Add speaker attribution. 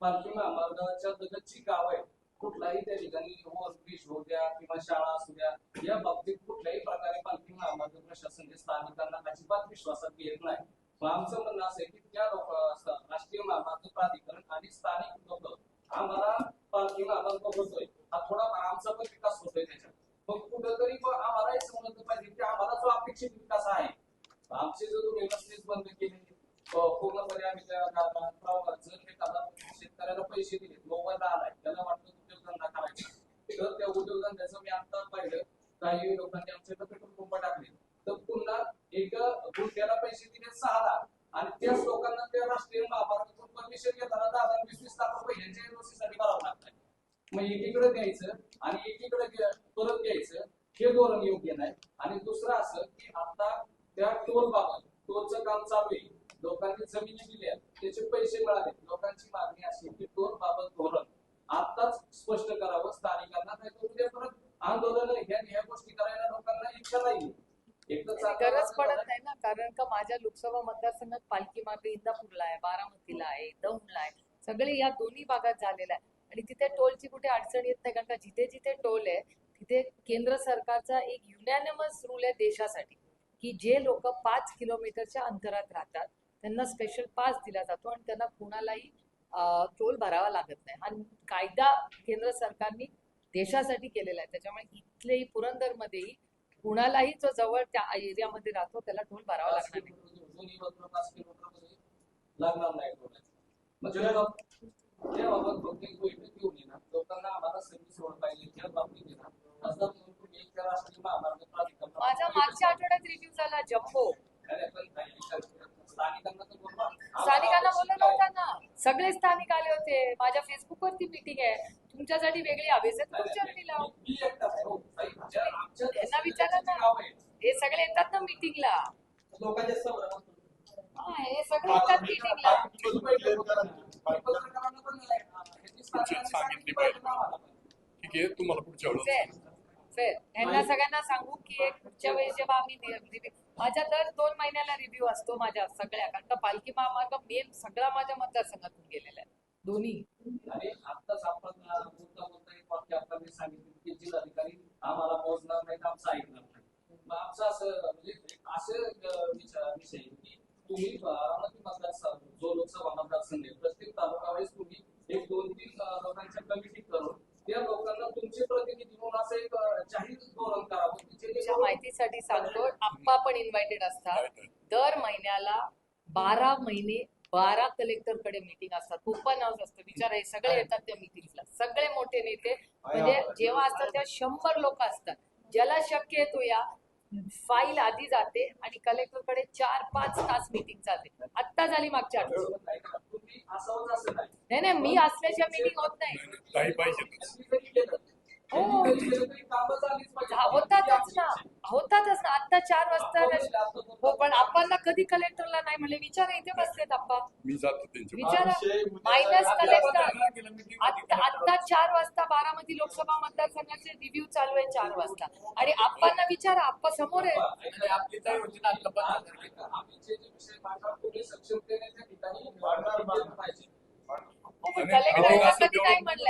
Speaker 1: पालखी महामार्गाच्या लगतची गाव आहे कुठलाही त्या ठिकाणी ओव्हरब्रिज होऊ द्या किंवा शाळा असू द्या या बाबतीत कुठल्याही प्रकारे पालखी महामार्ग प्रशासन हे स्थानिकांना अजिबात विश्वासात घेत नाही. मग आमचं म्हणणं असं आहे की त्या लोक राष्ट्रीय महामार्ग प्राधिकरण आणि स्थानिक लोक आम्हाला पालखी महामार्ग होतोय हा थोडाफार आमचा पण विकास होतोय त्याच्यात. मग कुठंतरी पण आम्हाला हे समजलं पाहिजे की आम्हाला जो अपेक्षित विकास आहे आमचे जर तुम्ही बंद केले पूर्णपणे आम्ही त्या पैसे दिले मोबाईल आलाय त्याला वाटतं उद्योगधंदा करायचा. तर त्या उद्योगधंद्याचं मी आता पाहिलं. काही लोकांनी आमच्या इथं पेट्रोल पंप टाकले. तर पुन्हा एक गुंड्याला पैसे दिले सहा लाख. आणि त्याच लोकांना त्या राष्ट्रीय महामार्गातून परमिशन घेताना दहा हजार वीस वीस लाख रुपये यांच्या एनओसी करावं लागतंय. मग एकीकडे द्यायचं आणि एकीकडे परत द्यायचं हे धोरण योग्य नाही. आणि दुसरं असं की आता त्या टोल बाबत टोलचं काम चालू आहे त्याचे पैसे मिळाले. लोकांची मागणी अशी की टोल बाबत धोरण आताच स्पष्ट करावं. स्थानिकांना नाही उद्या परत. आंदोलन ह्या गोष्टी करायला लोकांना इच्छा नाही
Speaker 2: गरज पडत. नाही ना. कारण का माझ्या लोकसभा मतदारसंघात पालखी मार्ग इंदापूरला आहे बारामतीला आहे दौंडला आहे. सगळे या दोन्ही भागात झालेला आहे. आणि तिथे टोलची कुठे अडचण येत नाही. कारण का जिथे जिथे टोल आहे तिथे केंद्र सरकारचा एक युनॅनिमस रूल आहे देशासाठी की जे लोक पाच किलोमीटरच्या अंतरात राहतात त्यांना स्पेशल पास दिला जातो आणि त्यांना कोणालाही टोल भरावा लागत नाही. हा कायदा केंद्र सरकारने देशासाठी केलेला आहे. त्याच्यामुळे इथलेही पुरंदरमध्येही कुणालाही जो जवळ त्या एरियामध्ये राहतो त्याला टोल भरावा लागणार नाही
Speaker 1: किलोमीटर दोन्ही बाजूला पाच किलोमीटरमध्ये लागणार नाही टोल मग त्या बाब- त्या बाबत बहुतेक बैठक घेऊन येणार लोकांना आम्हाला सर्व्हिस रोड पाहिजे त्या बाबतीत येणार खासदार म्हणून तुम्ही एक त्या राष्ट्रीय महामार्ग प्राधिकरणाला
Speaker 2: माझा मागच्या आठवड्यात रिव्ह्यू झाला जम्बो
Speaker 1: अरे पण काही विचार करत नाही. स्थानिकांना तर बोलवा. आम्हाला
Speaker 2: स्थानिकांना
Speaker 1: आवश्यक
Speaker 2: बोलवलं
Speaker 1: आहे.
Speaker 2: होतं ना सगळे स्थानिक आले होते माझ्या फेसबुक वरती मीटिंग आहे तुमच्यासाठी वेगळी
Speaker 1: हो. आमच्या
Speaker 2: त्यांना विचारा ना. हे सगळे येतात ना मीटिंगला हे सगळे येतात मीटिंगला.
Speaker 3: ठीक आहे तुम्हाला पुढच्या वेळेस
Speaker 2: यांना सगळ्यांना सांगू की एक पुढच्या वेळेस जेव्हा आम्ही माझ्या दर दोन महिन्याला रिव्ह्यू असतो माझ्या सगळ्या. कारण का पालखी महामार्ग मेन सगळा माझ्या मतदारसंघातून गेलेला आहे. दोन्ही.
Speaker 1: आणि आपण बोलता बोलता एक वाक्य सांगितलं की जिल्हाधिकारी आम्हाला मोजणार नाही आमचं ऐकणार नाही मग आमचं असं म्हणजे असं विचार विषय की तुम्ही बारामती मतदारसंघ जो लोकसभा मतदारसंघ आहे प्रत्येक तालुका वेळेस तुम्ही एक दोन तीन अं, लोकांच्या कमिटी करून त्या लोकांना तुमचे प्रतिनिधी म्हणून असं एक अं, जाहीर धोरण करावं की
Speaker 2: तुमच्या
Speaker 1: जेणेकरून-
Speaker 2: माहितीसाठी सांगतो पण इन्व्हायटेड असतात. दर महिन्याला बारा महिने बारा कलेक्टरकडे मीटिंग असतात ओपन हाऊस असतं. विचार हे सगळे येतात त्या मीटिंगला सगळे मोठे नेते. म्हणजे जेव्हा असतात तेव्हा शंभर लोक असतात. ज्याला शक्य आहे तो या फाईल आधी जाते आणि कलेक्टरकडे चार पाच तास मीटिंग चालते आत्ता झाली मागच्या आठवड्यात.
Speaker 1: नाही
Speaker 2: नाही. मी असल्याशिवाय मीटिंग होत नाही. हो. हा, होतातच ना. होतातच ना. आत्ता चार वाजता हो पण आपण कधी कलेक्टरला नाही म्हणले. विचार इथे बसलेत आप्पा.
Speaker 3: मी जातो त्यांच्या
Speaker 2: विचारा. मायनस कलेक्टर आत्ता आत्ता चार वाजता बारामती लोकसभा मतदारसंघाचे रिव्ह्यू चालू आहे चार वाजता. आणि आप्पांना विचारा आप्पा समोर आहे.
Speaker 1: आता वाढणार पाहिजे.
Speaker 2: हो, कधी नाही म्हणलं.